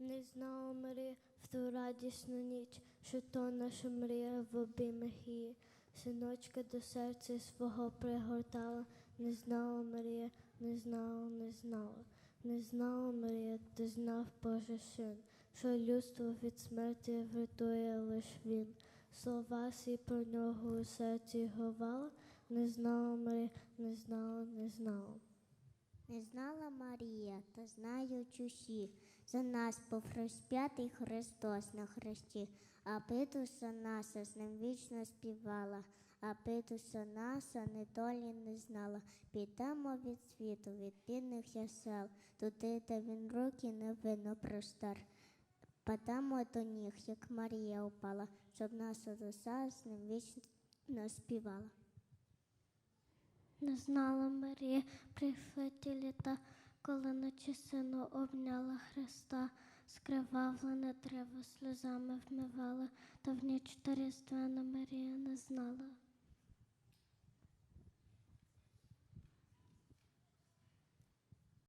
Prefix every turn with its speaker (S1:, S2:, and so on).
S1: Не знала Марія в ту радісну ніч, що то наша мрія в обіймах її. Синочка до серця свого пригортала, не знала Марія, не знала, не знала. Не знала Марія, ти знав Божий син, що людство від смерті врятує лиш він. Слова сі про нього у серці ховала, не знала Марія, не знала, не знала.
S2: Не знала Марія, та знають усі, за нас розп'ятий Христос на хресті, а Питуса наса з ним вічно співала, а Питуса наса недолі не знала. Підемо від світу, від бідних ясел, туди, де він руки не видно простер. Падамо до ніг, як Марія упала, щоб наша душа з ним вічно співала.
S1: Не знала Марія прийшли літа, коли ночі сину обняла Христа, скривавлене трево сльозами вмивала, та в ніч та різдвяна Марія не знала.